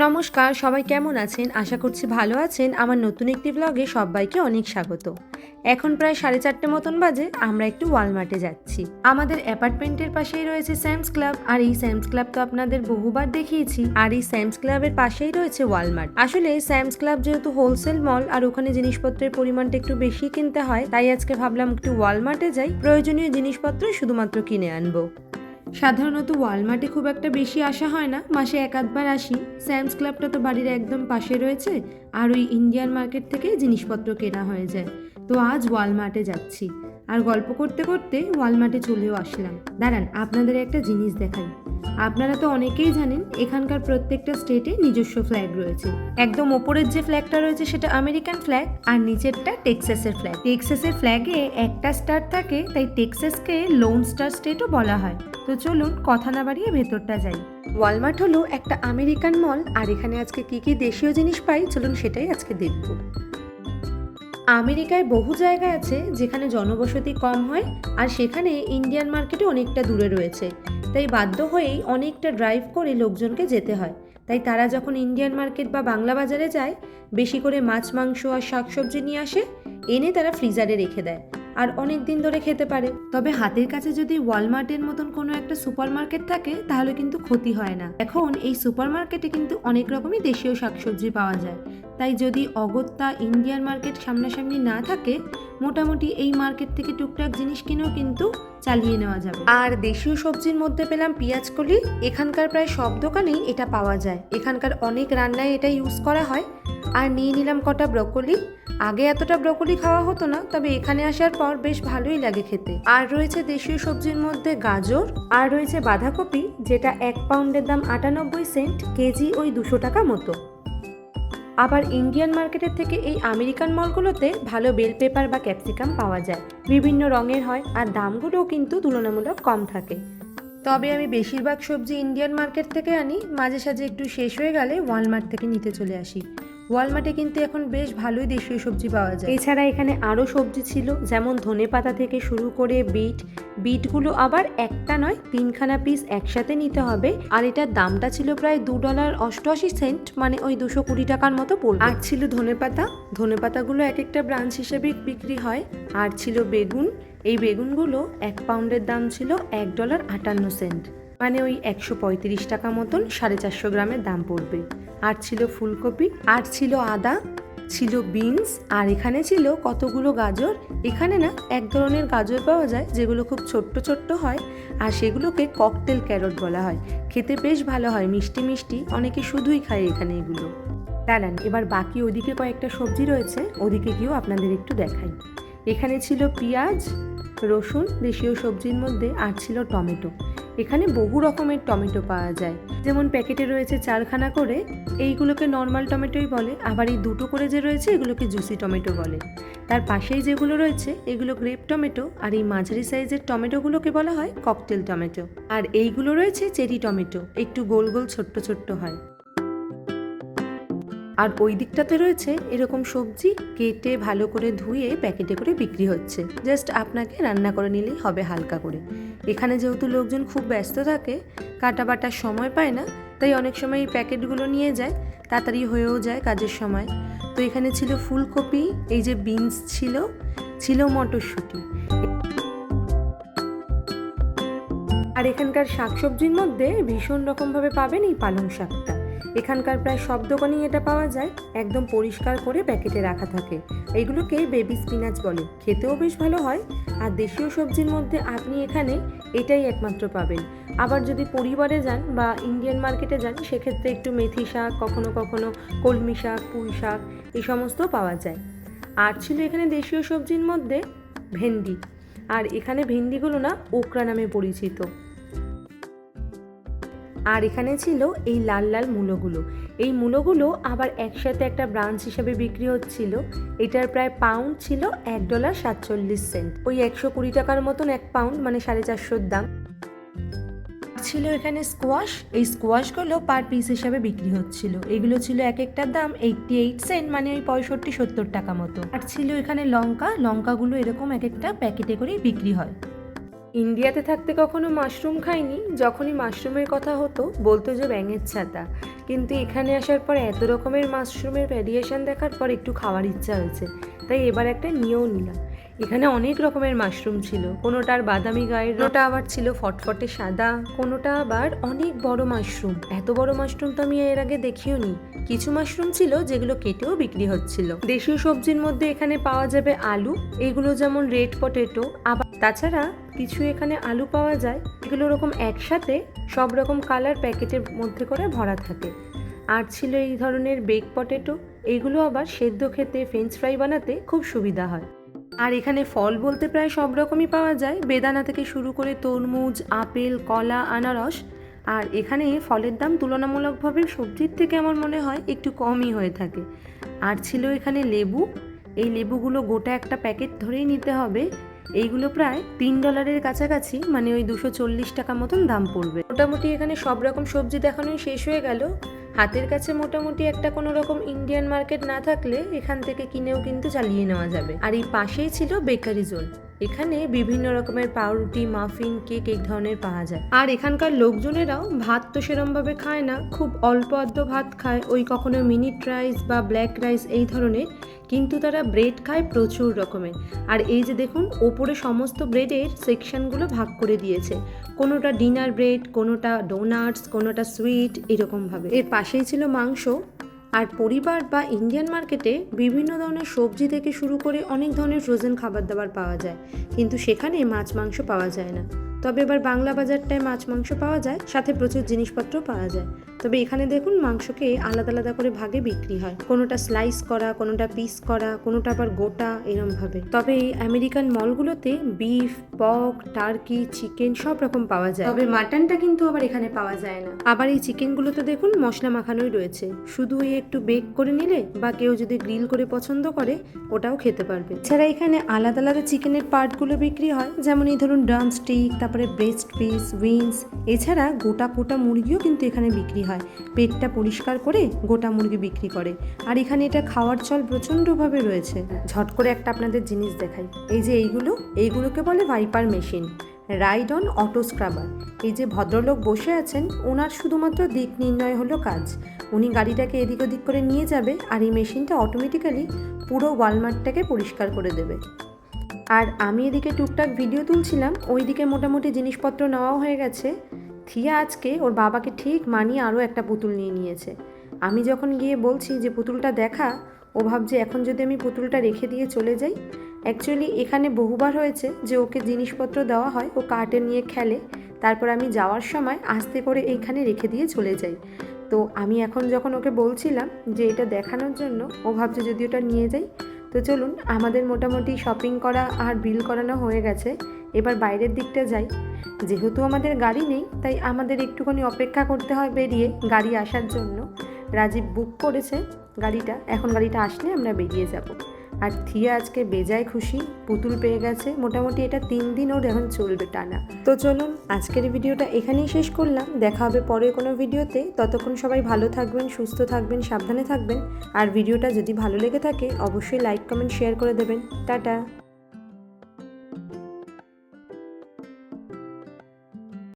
নমস্কার, সবাই কেমন আছেন? আশা করছি ভালো আছেন। আমার নতুন একটি ব্লগে সবাইকে অনেক স্বাগত। এখন প্রায় সাড়ে চারটে মতন বাজে, আমরা একটু ওয়ালমার্টে যাচ্ছি। আমাদের অ্যাপার্টমেন্টের পাশেই রয়েছে স্যামস ক্লাব আর এই স্যামস ক্লাব তো আপনাদের বহুবার দেখিয়েছি, আর এই স্যামস ক্লাবের পাশেই রয়েছে ওয়ালমার্ট। আসলে স্যামস ক্লাব যেহেতু হোলসেল মল আর ওখানে জিনিসপত্রের পরিমাণটা একটু বেশি কিনতে হয়, তাই আজকে ভাবলাম একটু ওয়ালমার্টে যাই, প্রয়োজনীয় জিনিসপত্র শুধুমাত্র কিনে আনব। সাধারণত ওয়ালমার্টে খুব একটা বেশি আসা হয় না। মাসে এক আধবার আসি। স্যামস ক্লাবটা তো বাড়ির একদম পাশে রয়েছে আর ওই ইন্ডিয়ান মার্কেট থেকে জিনিসপত্র কেনা হয়ে যায়। তো আজ ওয়ালমার্টে যাচ্ছি। আর গল্প করতে করতে ওয়ালমার্টে চলেও আসলাম। দাঁড়ান, আপনাদের একটা জিনিস দেখাই। আপনারা তো অনেকেই জানেন, এখানকার প্রত্যেকটা স্টেটে নিজস্ব ফ্ল্যাগ রয়েছে। একদম ওপরের যে ফ্ল্যাগটা রয়েছে সেটা আমেরিকান ফ্ল্যাগ আর নিচেরটা টেক্সাসের ফ্ল্যাগ টেক্সাসের ফ্ল্যাগে একটা স্টার থাকে, তাই টেক্সাসকে লোন স্টার স্টেটও বলা হয়। তো চলুন কথা না বাড়িয়ে ভেতরটা যাই। ওয়ালমার্ট হলো একটা আমেরিকান মল আর এখানে আজকে কি কি দেশীয় জিনিস পাই, চলুন সেটাই আজকে দেখব। আমেরিকায় বহু জায়গা আছে, যেখানে জনবসতি কম হয়, আর সেখানে ইন্ডিয়ান মার্কেটও অনেকটা দূরে রয়েছে। তাই বাধ্য হয়েই অনেকটা ড্রাইভ করে লোকজনকে যেতে হয়। তাই তারা যখন ইন্ডিয়ান মার্কেট বা বাংলা বাজারে যায়, বেশি করে মাছ, মাংস আর শাকসবজি নিয়ে আসে, এনে তারা ফ্রিজারে রেখে দেয় আর অনেক দিন ধরে খেতে পারে। তবে হাতের কাছে যদি ওয়ালমার্টের মতন কোনো একটা সুপার মার্কেট থাকে, তাহলে কিন্তু ক্ষতি হয় না। এখন এই সুপার মার্কেটে কিন্তু অনেক রকমই দেশীয় শাকসবজি পাওয়া যায়। তাই যদি অগত্যা ইন্ডিয়ান মার্কেট সামনাসামনি না থাকে, মোটামুটি এই মার্কেট থেকে টুকটাক জিনিস কিনেও কিন্তু চালিয়ে নেওয়া যাবে। আর দেশীয় সবজির মধ্যে পেলাম পেঁয়াজকলি এখানকার প্রায় সব দোকানেই এটা পাওয়া যায়। এখানকার অনেক রান্নায় এটা ইউজ করা হয়। আর নিয়ে নিলাম কটা ব্রকলি। আগে এতটা ব্রকলি খাওয়া হতো না, তবে এখানে আসার পর বেশ ভালোই লাগে খেতে। আর রয়েছে দেশীয় সবজির মধ্যে গাজর। আর রয়েছে বাঁধাকপি, যেটা এক পাউন্ডের দাম আটানব্বই সেন্ট কেজি ওই দুশো টাকা মতো। আবার ইন্ডিয়ান মার্কেটের থেকে এই আমেরিকান মলগুলোতে ভালো বেল পেপার বা ক্যাপসিকাম পাওয়া যায়। বিভিন্ন রঙের হয় আর দামগুলোও কিন্তু তুলনামূলক কম থাকে। তবে আমি বেশিরভাগ সবজি ইন্ডিয়ান মার্কেট থেকে আনি, মাঝে সাঝে একটু শেষ হয়ে গেলে ওয়ালমার্ট থেকে নিতে চলে আসি। ওয়ালমার্টে কিন্তু এখন বেশ ভালোই দেশীয় সবজি পাওয়া যায়। এছাড়া এখানে আরও সবজি ছিল যেমন ধনেপাতা থেকে শুরু করে বিট। বিটগুলো আবার একটা নয় তিনখানা পিস একসাথে নিতে হবে। আর এটার দামটা ছিল প্রায় দু ডলার অষ্টআশি সেন্ট মানে ওই দুশো কুড়ি টাকার মতো পড়বে। আর ছিল ধনেপাতা ধনেপাতাগুলো এক একটা ব্রাঞ্চ হিসেবে বিক্রি হয়। আর ছিল বেগুন। এই বেগুনগুলো এক পাউন্ডের দাম ছিল এক ডলার আটান্ন সেন্ট। মানে ওই একশো পঁয়ত্রিশ টাকা মতন সাড়ে চারশো গ্রামের দাম পড়বে। আর ছিল ফুলকপি, আর ছিল আদা, ছিল বিনস, আর এখানে ছিল কতগুলো গাজর। এখানে না এক ধরনের গাজর পাওয়া যায় যেগুলো খুব ছোট্ট ছোট্ট হয় আর সেগুলোকে ককটেল ক্যারট বলা হয়। খেতে বেশ ভালো হয়, মিষ্টি মিষ্টি, অনেকে শুধুই খায় এখানে এগুলো। দাঁড়ান, এবার বাকি ওদিকে কয়েকটা সবজি রয়েছে, ওদিকে গিয়েও আপনাদের একটু দেখাই। এখানে ছিল পেঁয়াজ, রসুন, দেশীয় সবজির মধ্যে, আর ছিল টমেটো। এখানে বহু রকমের টমেটো পাওয়া যায়। যেমন প্যাকেটে রয়েছে চারখানা করে, এইগুলোকে নর্মাল টমেটোই বলে। আবার এই দুটো করে যে রয়েছে, এগুলোকে জুসি টমেটো বলে। তার পাশেই যেগুলো রয়েছে, এগুলো গ্রেপ টমেটো, আর এই মাঝারি সাইজের টমেটোগুলোকে বলা হয় ককটেল টমেটো। আর এইগুলো রয়েছে চেরি টমেটো। একটু গোল গোল, ছোট্ট ছোট্ট হয়। আর ওই দিকটাতে রয়েছে এরকম সবজি কেটে ভালো করে ধুয়ে প্যাকেটে করে বিক্রি হচ্ছে। জাস্ট আপনাকে রান্না করে নিলেই হবে হালকা করে। এখানে যেহেতু লোকজন খুব ব্যস্ত থাকে, কাটা বাটার সময় পায় না, তাই অনেক সময় এই প্যাকেটগুলো নিয়ে যায়, তাড়াতাড়ি হয়েও যায় কাজের সময়। তো এখানে ছিল ফুলকপি, এই যে বিনস ছিল ছিল মটরশুঁটি। আর এখানকার শাকসবজির মধ্যে ভীষণ রকমভাবে পাবেন এই পালং শাকটা। এখানকার প্রায় সব দোকানেই এটা পাওয়া যায়, একদম পরিষ্কার করে প্যাকেটে রাখা থাকে। এইগুলোকে বেবি স্পিনাচ বলে, খেতেও বেশ ভালো হয়। আর দেশীয় সবজির মধ্যে আপনি এখানে এটাই একমাত্র পাবেন। আবার যদি পরিবারে যান বা ইন্ডিয়ান মার্কেটে যান, সেক্ষেত্রে একটু মেথি শাক, কখনো কখনো কলমি শাক, পুঁই শাক এই সমস্ত পাওয়া যায়। আর ছিল এখানে দেশীয় সবজির মধ্যে ভেন্ডি। আর এখানে ভেন্ডিগুলো না, ওকরা নামে পরিচিত। আর এখানে ছিল এই লাল লাল মূলোগুলো। এই মূলোগুলো আবার একসাথে একটা ব্রাঞ্চ হিসেবে বিক্রি হচ্ছিল। এটার প্রায় পাউন্ড ছিল এক ডলার সাতচল্লিশ সেন্ট ওই একশো কুড়ি টাকার মতন এক পাউন্ড মানে সাড়ে চারশোর দাম। ছিল এখানে স্কোয়াশ এই স্কোয়াশগুলো পার পিস হিসাবে বিক্রি হচ্ছিল। এগুলো ছিল এক একটার দাম এইটটি এইট সেন্ট মানে ওই পঁয়ষট্টি সত্তর টাকা মতো। আর ছিল এখানে লঙ্কা। লঙ্কাগুলো এরকম এক একটা প্যাকেটে করেই বিক্রি হয়। ইন্ডিয়াতে থাকতে কখনো মাশরুম খাইনি, যখনই মাশরুমের কথা হতো, বলতো যে ব্যাঙের ছাতা। কিন্তু এখানে আসার পর এত রকমের মাশরুমের ভ্যারিয়েশন দেখার পর একটু খাওয়ার ইচ্ছা হয়েছে। তাই এবার একটা নিয়েও নিলাম। এখানে অনেক রকমের মাশরুম ছিল। কোনোটার বাদামি গায়ের, কোনোটা আবার ছিল ফটফটে সাদা, কোনোটা আবার অনেক বড় মাশরুম। এত বড় মাশরুম তো আমি এর আগে দেখিও নি কিছু মাশরুম ছিল যেগুলো কেটেও বিক্রি হচ্ছিল। দেশীয় সবজির মধ্যে এখানে পাওয়া যাবে আলু, এগুলো যেমন রেড পটেটো আবার তাছাড়া কিছু এখানে আলু পাওয়া যায়, এগুলো ওরকম একসাথে সব রকম কালার প্যাকেটের মধ্যে করে ভরা থাকে। আর ছিল এই ধরনের বেক পটেটো এইগুলো আবার সেদ্ধ খেতে ফ্রেঞ্চ ফ্রাই বানাতে খুব সুবিধা হয়। আর এখানে ফল বলতে প্রায় সব রকমই পাওয়া যায়, বেদানা থেকে শুরু করে তরমুজ, আপেল, কলা, আনারস। আর এখানে ফলের দাম তুলনামূলকভাবে সবজির থেকে আমার মনে হয় একটু কমই হয়ে থাকে। আর ছিল এখানে লেবু, এই লেবুগুলো গোটা একটা প্যাকেট ধরেই নিতে হবে। এইগুলো প্রায় তিন ডলারের কাছাকাছি মানে ওই দুশো চল্লিশ টাকা মতন দাম পড়বে। মোটামুটি এখানে সব রকম সবজি দেখানোই শেষ হয়ে গেল। হাতের কাছে মোটামুটি একটা কোনো রকম ইন্ডিয়ান মার্কেট না থাকলে এখান থেকে কিনেও কিন্তু চালিয়ে নেওয়া যাবে। আর এই পাশেই ছিল বেকারি জোন এখানে বিভিন্ন রকমের পাউরুটি, মাফিন, কেক এই ধরনের পাওয়া যায়। আর এখানকার লোকজনেরাও ভাত তো সেরমভাবে খায় না, খুব অল্প আদ্য ভাত খায়। ওই কখনো মিনিট রাইস বা ব্ল্যাক রাইস এই ধরনের, কিন্তু তারা ব্রেড খায় প্রচুর রকমের। আর এই যে দেখুন, ওপরে সমস্ত ব্রেডের সেকশনগুলো ভাগ করে দিয়েছে। কোনোটা ডিনার ব্রেড, কোনোটা ডোনাটস, কোনোটা সুইট, এরকমভাবে। এর পাশেই ছিল মাংস আর পরিবার বা ইন্ডিয়ান মার্কেটে বিভিন্ন ধরনের সবজি থেকে শুরু করে অনেক ধরনের ফ্রোজেন খাবার দাবার পাওয়া যায়। কিন্তু সেখানে মাছ, মাংস পাওয়া যায় না। তবে এবার বাংলা বাজারটায় মাছ মাংস পাওয়া যায় সাথে প্রচুর জিনিসপত্র পাওয়া যায়। তবে এখানে দেখুন মাংসকে আলাদা আলাদা করে ভাগে বিক্রি হয়। কোনোটা স্লাইস করা কোনোটা পিস করা কোনোটা আবার গোটা এরম ভাবে তবে এই আমেরিকান মলগুলোতে বিফ পক টার্কি চিকেন সব রকম পাওয়া যায়। তবে মাটনটা কিন্তু আবার এখানে পাওয়া যায় না। আবার এই চিকেনগুলো তো দেখুন মশলা মাখানোই রয়েছে। শুধু এই একটু বেক করে নিলে বা কেউ যদি গ্রিল করে পছন্দ করে ওটাও খেতে পারবে। এছাড়া এখানে আলাদা আলাদা চিকেনের পার্টগুলো বিক্রি হয়। যেমন এই ধরুন ড্রাম স্টিক তারপরে ব্রেস্ট পিস উইংস এছাড়া গোটা কোটা মুরগিও কিন্তু এখানে বিক্রি হয়। পেটটা পরিষ্কার করে গোটা মুরগি বিক্রি করে। আর এখানে এটা খাওয়ার চল প্রচণ্ডভাবে রয়েছে। ঝট করে একটা আপনাদের জিনিস দেখাই। এই যে এইগুলো, এইগুলোকে বলে wiper machine ride on auto scrubber এই যে ভদ্রলোক বসে আছেন, ওনার শুধুমাত্র দিক নির্ণয় হলো কাজ। উনি গাড়িটাকে এদিক ওদিক করে নিয়ে যাবে আর এই মেশিনটা অটোমেটিক্যালি পুরো ওয়ালমার্টটাকে পরিষ্কার করে দেবে। আর আমি এদিকে টুকটাক ভিডিও তুলছিলাম, ওইদিকে মোটামুটি জিনিসপত্র নেওয়াও হয়ে গেছে। থিয়া আজকে ওর বাবাকে ঠিক মানিয়ে আরও একটা পুতুল নিয়ে নিয়েছে। আমি যখন গিয়ে বলছি যে, পুতুলটা দেখা, ও ভাবছে, এখন যদি আমি পুতুলটা রেখে দিয়ে চলে যাই? অ্যাকচুয়ালি এখানে বহুবার হয়েছে যে, ওকে জিনিসপত্র দেওয়া হয়, ও কার্টে নিয়ে খেলে। তারপর আমি যাওয়ার সময় আস্তে করে এইখানে রেখে দিয়ে চলে যাই। তো আমি এখন যখন ওকে বলছিলাম যে, এটা দেখানোর জন্য, ও ভাবছে, যদি ওটা নিয়ে যাই তো চলুন, আমাদের মোটামুটি শপিং করা আর বিল করানো হয়ে গেছে। এবার বাইরের দিকটা যাই। যেহেতু আমাদের গাড়ি নেই, তাই আমাদের একটুখানি অপেক্ষা করতে হয় বেরিয়ে গাড়ি আসার জন্য। রাজীব বুক করেছে গাড়িটা, এখন গাড়িটা আসলে আমরা বেরিয়ে যাব। আর থিয়া আজকে বেজায় খুশি, পুতুল পেয়ে গেছে। মোটামুটি এটা তিন দিন ওর এখন চলবে টানা। তো চলুন, আজকের ভিডিওটা এখানেই শেষ করলাম। দেখা হবে পরের কোনো ভিডিওতে। ততক্ষণ সবাই ভালো থাকবেন, সুস্থ থাকবেন, সাবধানে থাকবেন। আর ভিডিওটা যদি ভালো লেগে থাকে, অবশ্যই লাইক কমেন্ট শেয়ার করে দেবেন। টাটা!